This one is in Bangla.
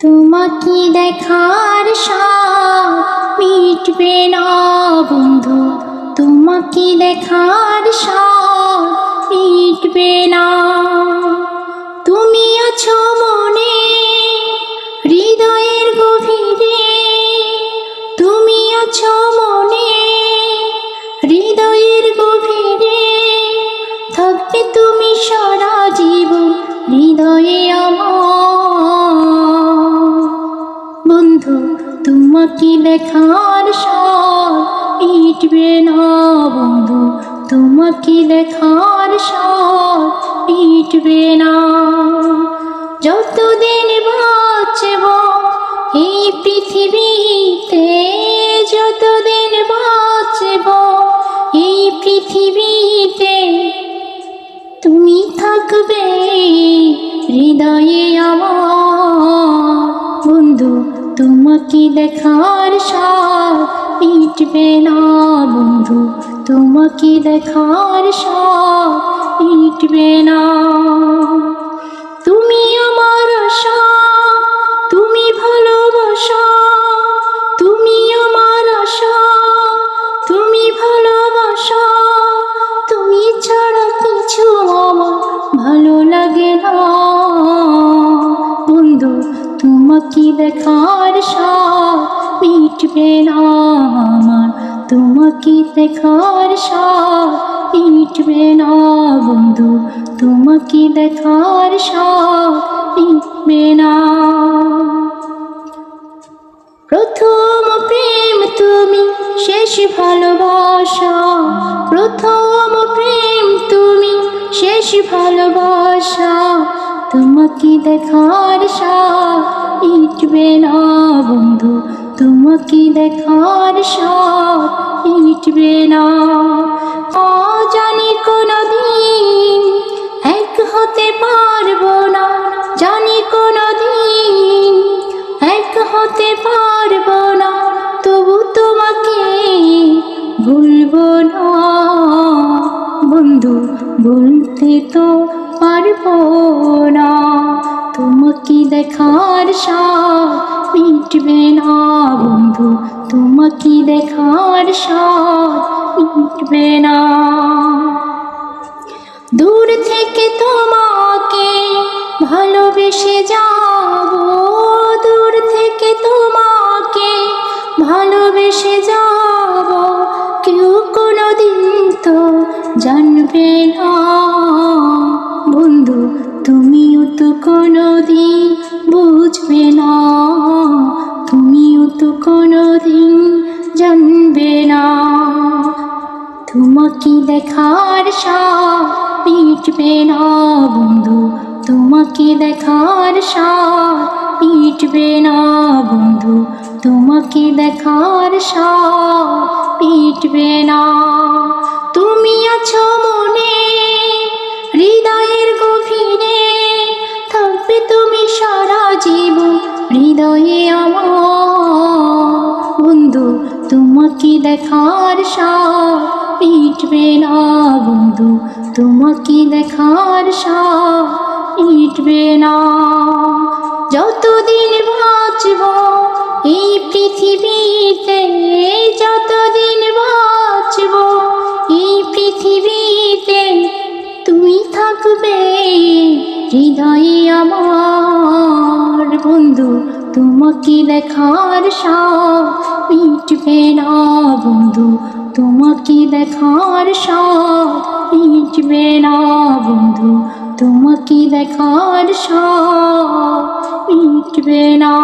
তোমাকে দেখার সব মিটবে না, বন্ধু। তোমাকে দেখার সব মিটবে না। তুমি আছো মনে, হৃদয়ের গভীরে। তুমি আছো মনে, হৃদয়ের গভীরে। থাকবে তুমি সারা তোমাকে দেখার সব মিটবে না, বন্ধু। তোমাকে দেখার সব মিটবে না। যতদিন বাঁচব এই পৃথিবীতে, যতদিন বাঁচব এই পৃথিবীতে দেখার সাপ মিটবে না বন্ধু তোমাকে দেখার সাপ মিটবে না। তোমাকে দেখার সব মিটবে না আমার। তোমাকে দেখার সব মিটবে না বন্ধু। তোমাকে দেখার সব মিটবে না। প্রথম প্রেম তুমি, শেষ ভালোবাসা। প্রথম প্রেম তুমি, শেষ ভালোবাসা। তোমাকে দেখার সাথ মিটবে না বন্ধু, তোমাকে দেখার সাথ মিটবে না। জানি কোনো দিন এক হতে পারব না, জানি কোনো দিন এক হতে পারব না, তবু তোমাকে ভুলবো না। বন্ধু বলতে তো পারব না। তোমাকে দেখার সাথ মিটবে না, বন্ধু। তোমাকে দেখার সাথ মিটবে না। দূর থেকে তোমাকে ভালোবেসে যাব, দূর থেকে তোমাকে ভালোবেসে যাব। কেউ কোনো দিন তো জানবে না। তুমিও তো কোনো দিন বুঝবে না, তুমিও তো কোনো দিন জানবে না। তোমাকে দেখার সাথ মিটবে না বন্ধু, তোমাকে দেখার সাথ মিটবে না বন্ধু, তোমাকে দেখার সাথ মিটবে না। হৃদয়ে আমার। বন্ধু, তোমাকে দেখার সাথ মিটবে না বন্ধু, তোমাকে দেখার সাথ মিটবে না। যতদিন বাঁচব এই পৃথিবীতে, যতদিন বাঁচব এই পৃথিবীতে, তুমি থাকবে হৃদয়ে আমার। তোমাকে দেখার সব মিটবে না বন্ধু। তোমাকে দেখার সব মিটবে না বন্ধু। তোমাকে দেখার সব মিটবে না